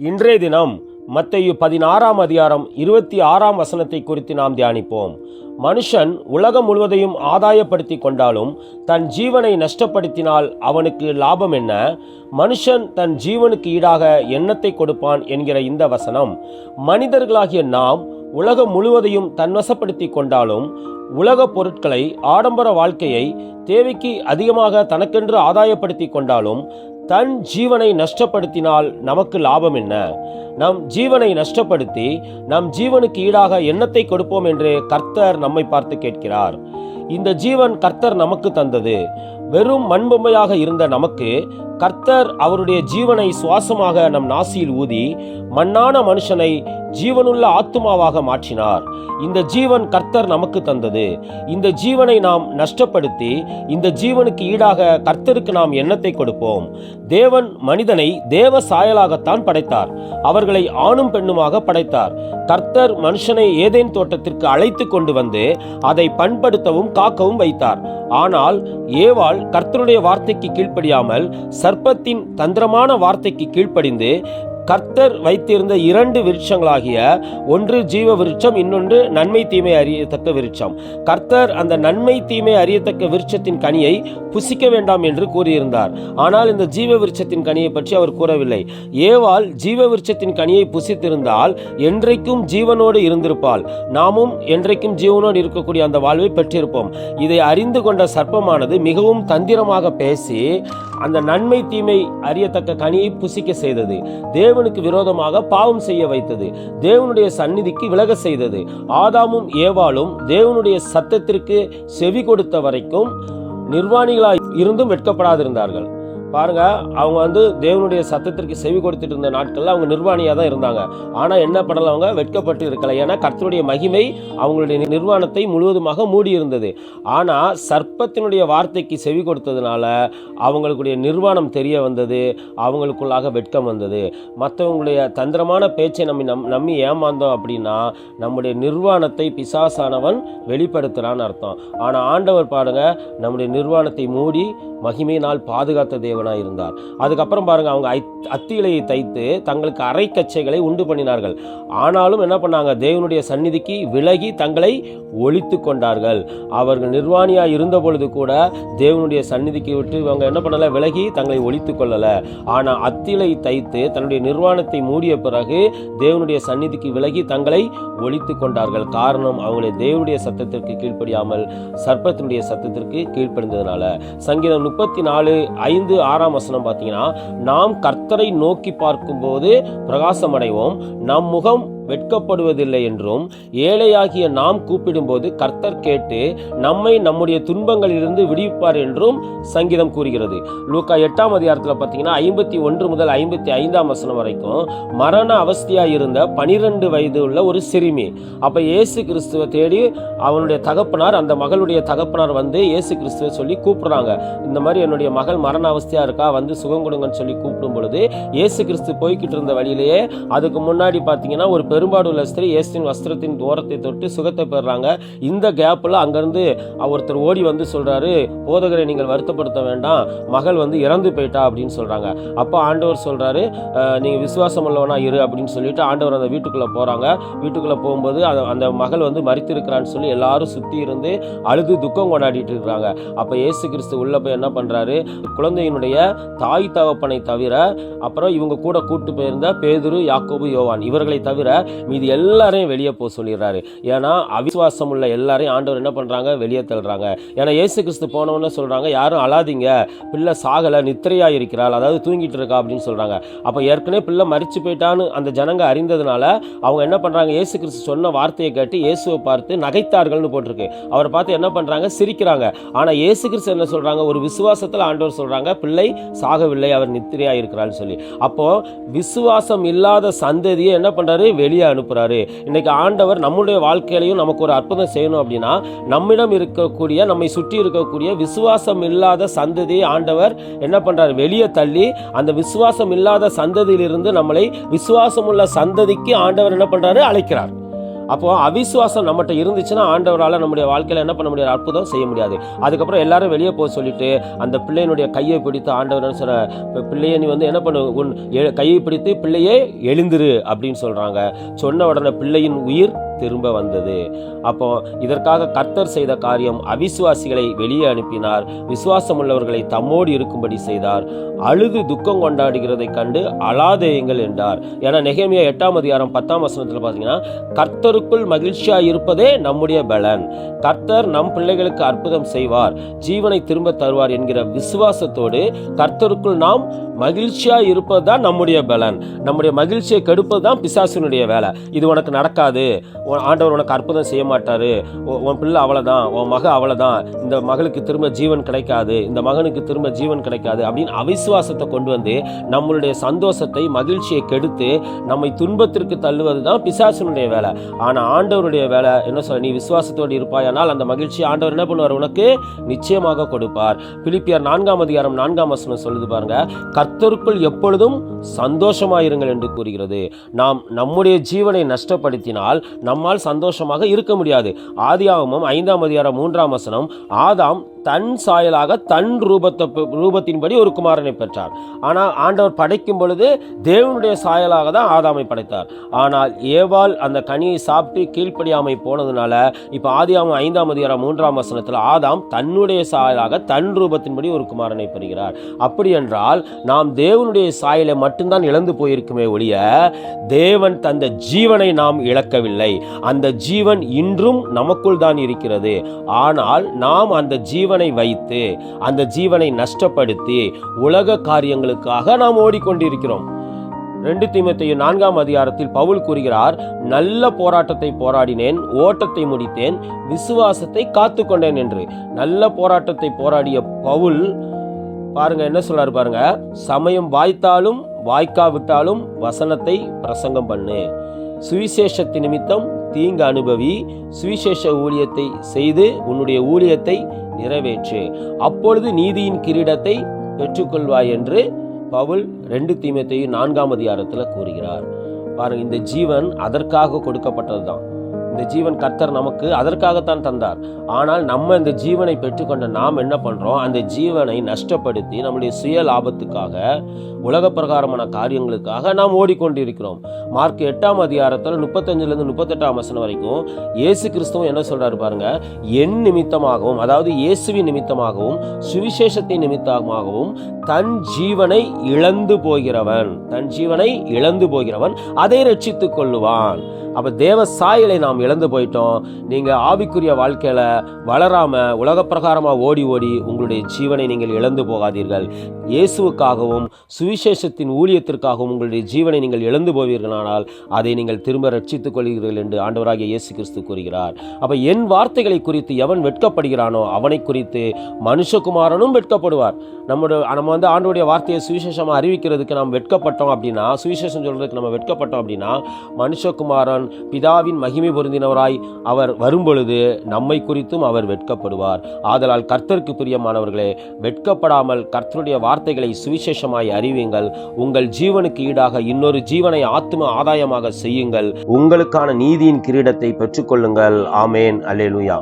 இன்றைய தினம் மத்தையு பதினாறாம் அதிகாரம் இருபத்தி ஆறாம் வசனத்தை குறித்து நாம் தியானிப்போம். மனுஷன் உலகம் முழுவதையும் ஆதாயப்படுத்தி கொண்டாலும் தன் ஜீவனை நஷ்டப்படுத்தினால் அவனுக்கு லாபம் என்ன? மனுஷன் தன் ஜீவனுக்கு ஈடாக எண்ணத்தை கொடுப்பான் என்கிற இந்த வசனம். மனிதர்களாகிய நாம் உலகம் முழுவதையும் தன்வசப்படுத்தி கொண்டாலும் உலகப் பொருட்களை ஆடம்பர வாழ்க்கையை தேவைக்கு அதிகமாக தனக்கென்று ஆதாயப்படுத்தி கொண்டாலும் தன் ஜீவனை நஷ்டப்படுத்தினால் நமக்கு லாபம் என்ன? நம் ஜீவனை நஷ்டப்படுத்தி நம் ஜீவனுக்கு ஈடாக எண்ணத்தை கொடுப்போம் என்று கர்த்தர் நம்மை பார்த்து கேட்கிறார். இந்த ஜீவன் கர்த்தர் நமக்கு தந்தது. வெறும் மண்பொம்மையாக இருந்த நமக்கு கர்த்தர் அவருடைய ஜீவனை சுவாசமாக நம் நாசியில் ஊதி மண்ணான மனுஷனை ஜீவனுள்ள ஆத்துமாவாக மாற்றினார். இந்த ஜீவன் கர்த்தர் நமக்கு தந்தது. இந்த ஜீவனை நாம் நஷ்டப்படுத்தி இந்த ஜீவனுக்கு ஈடாக கர்த்தருக்கு நாம் எண்ணத்தை கொடுப்போம். தேவன் மனிதனை தேவ சாயலாகத்தான் படைத்தார். அவர்களை ஆணும் பெண்ணுமாக படைத்தார். கர்த்தர் மனுஷனை ஏதேன் தோட்டத்திற்கு அழைத்து கொண்டு வந்து அதை பண்படுத்தவும் காக்கவும் வைத்தார். ஆனால் ஏவாள் கர்த்தருடைய வார்த்தைக்கு கீழ்ப்படியாமல் சர்ப்பத்தின் தந்திரமான வார்த்தைக்கு கீழ்ப்படிந்து கர்த்தர் வைத்திருந்த இரண்டு விருட்சங்களாகிய ஒன்று ஜீவ விருட்சம் இன்னொன்று நன்மை தீமை அறியத்தக்க விருட்சம். கர்த்தர் அந்த நன்மை தீமை அறியத்தக்க விருட்சத்தின் கனியை புசிக்க வேண்டாம் என்று கூறியிருந்தார். ஆனால் இந்த ஜீவ விருட்சத்தின் கனியை பற்றி அவர் கூறவில்லை. ஏவாள் ஜீவ விருட்சத்தின் கனியை புசித்திருந்தால் என்றைக்கும் ஜீவனோடு இருந்திருப்பாள். நாமும் என்றைக்கும் ஜீவனோடு இருக்கக்கூடிய அந்த வாழ்வை பெற்றிருப்போம். இதை அறிந்து கொண்ட சர்ப்பமானது மிகவும் தந்திரமாக பேசி அந்த நன்மை தீமை அறியத்தக்க கனியை புசிக்க செய்தது. தேவனுக்கு விரோதமாக பாவம் செய்ய வைத்தது. தேவனுடைய சந்நிதிக்கு விலக செய்தது. ஆதாமும் ஏவாளும் தேவனுடைய சத்தத்திற்கு செவி கொடுத்த வரைக்கும் நிர்வாணிகளாய் இருந்தும் வெட்கப்படாதிருந்தார்கள். பாருங்க அவங்க வந்து தேவனுடைய சத்தத்திற்கு செவி கொடுத்துட்டு இருந்த நாட்கள்ல அவங்க நிர்வாணியாக தான் இருந்தாங்க. ஆனால் என்ன பண்ணல அவங்க? வெட்கப்பட்டு இருக்கல. ஏன்னா கர்த்தருடைய மகிமை அவங்களுடைய நிர்வாணத்தை முழுவதுமாக மூடி இருந்தது ஆனால் சர்ப்பத்தினுடைய வார்த்தைக்கு செவி கொடுத்ததுனால அவங்களுடைய நிர்வாணம் தெரிய வந்தது. அவங்களுக்குள்ளாக வெட்கம் வந்தது. மற்றவங்களுடைய தந்திரமான பேச்சை நம்ம நம் நம்பி ஏமாந்தோம் அப்படின்னா நம்முடைய நிர்வாணத்தை பிசாசானவன் வெளிப்படுத்துகிறான்னு அர்த்தம். ஆனால் ஆண்டவர் பாருங்க நம்முடைய நிர்வாணத்தை மூடி மகிமையினால் பாதுகாத்த தேவனாக இருந்தார். அதுக்கப்புறம் பாருங்கள் அவங்க ஐத்- அத்தி இலையை தைத்து தங்களுக்கு அரை கச்சைகளை உண்டு பண்ணினார்கள். ஆனாலும் என்ன பண்ணாங்க? தேவனுடைய சந்நிதிக்கு விலகி தங்களை ஒழித்து கொண்டார்கள். அவர்கள் நிர்வாணியாக இருந்த பொழுது கூட தேவனுடைய சந்நிதிக்கு விட்டு இவங்க என்ன பண்ணலை? விலகி தங்களை ஒழித்து கொள்ளலை. ஆனால் அத்திலை தைத்து தன்னுடைய நிர்வாணத்தை மூடிய பிறகு தேவனுடைய சந்நிதிக்கு விலகி தங்களை ஒழித்து கொண்டார்கள். காரணம் அவங்களுடைய தேவனுடைய சத்தத்திற்கு கீழ்ப்படியாமல் சர்ப்பத்தினுடைய சத்தத்திற்கு கீழ்ப்படிந்ததுனால. சங்கீதம் முப்பத்தி நாலு ஐந்து ஆறாம் வசனம் பார்த்தீங்கன்னா நாம் கர்த்தரை நோக்கி பார்க்கும்போது பிரகாசமடைவோம். நம் முகம் வெட்கப்படுவதில்லை என்றும் ஏழையாகிய நாம் கூப்பிடும்போது கர்த்தர் கேட்டு நம்மை நம்முடைய துன்பங்களிலிருந்து விடுவிப்பார் என்றும் சங்கீதம் கூறுகிறது. லூக்கா எட்டாம் அதிகாரத்தில் பார்த்தீங்கன்னா ஐம்பத்தி ஒன்று முதல் ஐம்பத்தி ஐந்தாம் வசனம் வரைக்கும் மரண அவஸ்தையாக இருந்த பனிரெண்டு வயது உள்ள ஒரு சிறுமி. அப்போ இயேசு கிறிஸ்துவை தேடி அவனுடைய தகப்பனார் அந்த மகளுடைய தகப்பனார் வந்து இயேசு கிறிஸ்துவை சொல்லி கூப்பிடுறாங்க. இந்த மாதிரி என்னுடைய மகள் மரண அவஸ்தையாக இருக்கா? வந்து சுகம் கொடுங்கன்னு சொல்லி கூப்பிடும் பொழுது இயேசு கிறிஸ்து போய்கிட்டு இருந்த வழியிலேயே அதுக்கு முன்னாடி பார்த்தீங்கன்னா ஒரு பெரும்பாடு உள்ள ஸ்திரீ இயேசுவின் வஸ்திரத்தின் தூரத்தை தொட்டு சுகத்தை பெறுறாங்க. இந்த கேப்பில் அங்கேருந்து ஒருத்தர் ஓடி வந்து சொல்கிறாரு போதகரை நீங்கள் வருத்தப்படுத்த வேண்டாம். மகள் வந்து இறந்து போயிட்டா? அப்படின்னு சொல்கிறாங்க அப்போ ஆண்டவர் சொல்கிறாரு நீங்கள் விசுவாசம் உள்ளவனா இரு அப்படின்னு சொல்லிட்டு ஆண்டவர் அந்த வீட்டுக்குள்ளே போகிறாங்க வீட்டுக்குள்ளே போகும்போது அந்த- அந்த மகள் வந்து மறித்திருக்கிறான்னு சொல்லி எல்லாரும் சுற்றி இருந்து அழுது துக்கம் கொண்டாடிட்டு இருக்கிறாங்க. அப்போ இயேசு கிறிஸ்து உள்ள போய் என்ன பண்ணுறாரு குழந்தையினுடைய தாய் தகப்பனை தவிர அப்புறம் இவங்க கூட கூட்டு போயிருந்த பேதுரு யாக்கோபு யோவான் இவர்களை தவிர மீதி எல்லாரையும் வெளியே போக சொல்லிடுறாரு. ஏன்னா அவிசுவாசம் உள்ள எல்லாரையும் ஆண்டவர் என்ன பண்றாங்க? வெளியே தள்ளுறாங்க. ஏன்னா ஏசு கிறிஸ்து போனவொன்னே சொல்றாங்க யாரும் அழாதீங்க. பிள்ளை சாகலை நித்திரையாக இருக்கிறாள் அதாவது தூங்கிட்டு இருக்கா அப்படின்னு சொல்றாங்க. அப்போ ஏற்கனவே பிள்ளை மறிச்சு போயிட்டான்னு அந்த ஜனங்க அறிந்ததுனால அவங்க என்ன பண்ணுறாங்க ஏசு கிறிஸ்து சொன்ன வார்த்தையை கேட்டு இயேசுவை பார்த்து நகைத்தார்கள்னு போட்டிருக்கு. அவரை பார்த்து என்ன பண்ணுறாங்க சிரிக்கிறாங்க. ஆனால் ஏசு கிறிஸ்து என்ன சொல்கிறாங்க ஒரு விசுவாசத்தில் ஆண்டவர் சொல்கிறாங்க பிள்ளை சாகவில்லை அவர் நித்திரையாக இருக்கிறாள்னு சொல்லி. அப்போது விசுவாசம் இல்லாத சந்ததியை என்ன பண்ணுறாரு வெளியே அனுப்புறாரு. இன்னைக்கு ஆண்டவர் நம்முடைய வாழ்க்கையிலையும் நமக்கு ஒரு அற்புதம் செய்யணும் அப்படின்னா நம்மிடம் இருக்கக்கூடிய நம்மை சுற்றி இருக்கக்கூடிய விசுவாசம் இல்லாத சந்ததியை ஆண்டவர் என்ன பண்ணுறாரு வெளியே தள்ளி அந்த விசுவாசம் இல்லாத சந்ததியிலிருந்து நம்மளை விசுவாசம் உள்ள சந்ததிக்கு ஆண்டவர் என்ன பண்ணுறாரு அழைக்கிறார். அப்போ அவிசுவாசம் நம்மகிட்ட இருந்துச்சுன்னா ஆண்டவரால் நம்முடைய வாழ்க்கையில் என்ன பண்ண முடியாது? அற்புதம் செய்ய முடியாது. அதுக்கப்புறம் எல்லாரும் வெளியே போக சொல்லிட்டு அந்த பிள்ளையினுடைய கையை பிடித்து ஆண்டவர் சொல்ல சொல்ற பிள்ளையை நீ வந்து என்ன பண்ணு? உன் எ- கையை பிடித்து பிள்ளையே எழுந்திரு அப்படின்னு சொல்றாங்க. சொன்ன உடனே பிள்ளையின் உயிர் திரும்ப வந்தது. அப்போ இதற்காக கர்த்தர் செய்த காரியம் அவிசுவாசிகளை வெளியே அனுப்பினார். விசுவாசம் உள்ளவர்களை தம்மோடு இருக்கும்படி செய்தார். அழுது துக்கம் கொண்டாடுகிறதை கண்டு அழாதேயுங்கள் என்றார். ஏன்னா நெகமியா எட்டாம் அதிகாரம் பத்தாம் வசனத்தில் பார்த்தீங்கன்னா கர்த்தருக்குள் மகிழ்ச்சியாக இருப்பதே நம்முடைய பலன். கர்த்தர் நம் பிள்ளைகளுக்கு அற்புதம் செய்வார். ஜீவனை திரும்ப தருவார் என்கிற விசுவாசத்தோடு கர்த்தருக்குள் நாம் மகிழ்ச்சியாக இருப்பது தான் நம்முடைய பலன். நம்முடைய மகிழ்ச்சியை கெடுப்பது தான் பிசாசினுடைய வேலை. இது உனக்கு நடக்காது. ஆண்டவர் உனக்கு அற்புதம் செய்ய மாட்டார். உன் பிள்ளை அவ்வளோதான் உன் மக அவ்வளோதான் இந்த மகளுக்கு திரும்ப ஜீவன் கிடைக்காது. இந்த மகனுக்கு திரும்ப ஜீவன் கிடைக்காது அப்படின்னு அவிசுவாசத்தை கொண்டு வந்து நம்மளுடைய சந்தோஷத்தை மகிழ்ச்சியை கெடுத்து நம்மை துன்பத்திற்கு தள்ளுவது தான் பிசாசினுடைய வேலை. ஆனால் ஆண்டவருடைய வேலை என்ன சொல்ல நீ விசுவாசத்தோடு இருப்பாயானால் அந்த மகிழ்ச்சி ஆண்டவர் என்ன பண்ணுவார்? உனக்கு நிச்சயமாக கொடுப்பார். பிலிப்பியார் நான்காம் அதிகாரம் நான்காம் வசனம் சொல்லுது பாருங்க கர்த்தருக்குள் எப்பொழுதும் சந்தோஷமாயிருங்கள் என்று கூறுகிறது. நாம் நம்முடைய ஜீவனை நஷ்டப்படுத்தினால் நம்மால் சந்தோஷமாக இருக்க முடியாது. ஆதியாகமம் ஐந்தாம் அதிகாரம் மூன்றாம் வசனம் ஆதாம் தன் சாயலாக தன் ரூபத்தை ரூபத்தின்படி ஒரு குமாரனை பெற்றார். ஆனால் ஆண்டவர் படைக்கும் பொழுது தேவனுடைய சாயலாக தான் ஆதாமை படைத்தார். ஆனால் ஏவாள் அந்த கனியை சாப்பிட்டு கீழ்ப்படியாமை போனதுனால இப்போ ஆதியாம ஐந்தாம் அதிகாரம் மூன்றாம் வசனத்தில் ஆதாம் தன்னுடைய சாயலாக தன் ரூபத்தின்படி ஒரு குமாரனை பெறுகிறார். அப்படி என்றால் நாம் தேவனுடைய சாயலை மட்டும்தான் இழந்து போயிருக்குமே ஒழிய தேவன் தந்த ஜீவனை நாம் இழக்கவில்லை. அந்த ஜீவன் இன்றும் நமக்குள் தான் இருக்கிறது. ஆனால் நாம் அந்த ஜீவன் வைத்து அந்த ஜீவனை நஷ்டப்படுத்தி உலக காரியங்களுக்காக நாம் ஓடிக்கொண்டிருக்கிறோம். ரெண்டு தீமத்தையும் நான்காம் அதிகாரத்தில் பவுல் கூறுகிறார் நல்ல போராட்டத்தை போராடினேன் ஓட்டத்தை முடித்தேன் விசுவாசத்தை காத்துக்கொண்டேன் என்று. நல்ல போராட்டத்தை போராடிய பவுல் பாருங்க என்ன சொல்றாரு பாருங்க சமயம் வாய்த்தாலும் வாய்க்காவிட்டாலும் வசனத்தை பிரசங்கம் பண்ணு. சுவிசேஷத்தின் நிமித்தம் தீங்கு அனுபவி சுவிசேஷ ஊழியத்தை செய்து உன்னுடைய ஊழியத்தை நிறைவேற்று. அப்பொழுது நீதியின் கிரீடத்தை பெற்றுக்கொள்வாய் என்று பவுல் ரெண்டு தீமத்தையும் நான்காம் அதிகாரத்தில் கூறுகிறார். பாருங்க இந்த ஜீவன் அதற்காக கொடுக்கப்பட்டதுதான். இந்த ஜீவன் கர்த்தர் நமக்கு அதற்காகத்தான் தந்தார். ஆனால் நம்ம இந்த ஜீவனை பெற்றுக்கொண்ட நாம் என்ன பண்ணுறோம் அந்த ஜீவனை நஷ்டப்படுத்தி நம்முடைய சுய லாபத்துக்காக உலக பிரகாரமான காரியங்களுக்காக நாம் ஓடிக்கொண்டிருக்கிறோம். மார்க் எட்டாம் அதிகாரத்தில் முப்பத்தஞ்சுலேருந்து முப்பத்தெட்டாம் வசனம் வரைக்கும் இயேசு கிறிஸ்துவும் என்ன சொல்கிறார் பாருங்க? என் நிமித்தமாகவும் அதாவது இயேசுவின் நிமித்தமாகவும் சுவிசேஷத்தின் நிமித்தமாகவும் தன் ஜீவனை இழந்து போகிறவன் தன் ஜீவனை இழந்து போகிறவன் அதை ரட்சித்துக் கொள்ளுவான். அப்போ தேவ சாயலை நாம் இழந்து போயிட்டோம். நீங்கள் ஆவிக்குரிய வாழ்க்கையில வளராம உலக பிரகாரமா ஓடி ஓடி உங்களுடைய ஜீவனை நீங்கள் இழந்து போகாதீர்கள். இயேசுவுக்காகவும் சுவிசேஷத்தின் ஊழியத்திற்காகவும் உங்களுடைய ஜீவனை நீங்கள் இழந்து போவீர்களானால் அதை நீங்கள் திரும்ப ரட்சித்துக் கொள்கிறீர்கள் என்று ஆண்டவராகிய இயேசு கிறிஸ்து கூறுகிறார். அப்போ என் வார்த்தைகளை குறித்து எவன் வெட்கப்படுகிறானோ அவனை குறித்து மனுஷகுமாரனும் வெட்கப்படுவார். நம்முடைய நம்ம வந்து ஆண்டோடைய வார்த்தையை சுவிசேஷமா அறிவிக்கிறதுக்கு நாம் வெட்கப்பட்டோம் அப்படின்னா சுவிசேஷம் சொல்றதுக்கு நம்ம வெட்கப்பட்டோம் அப்படின்னா மனுஷகுமாரன் பிதாவின் மகிமை பொருந்தினவராய் அவர் வரும்பொழுது நம்மை குறித்தும் அவர் வெட்கப்படுவார். ஆதலால் கர்த்தருக்கு பிரியமானவர்களே வெட்கப்படாமல் கர்த்தருடைய வார்த்தைகளை சுவிசேஷமாய் அறிவியுங்கள். உங்கள் ஜீவனுக்கு ஈடாக இன்னொரு ஜீவனை ஆத்ம ஆதாயமாக செய்யுங்கள். உங்களுக்கான நீதியின் கிரீடத்தை பெற்றுக்கொள்ளுங்கள். ஆமேன். Hallelujah hallelujah.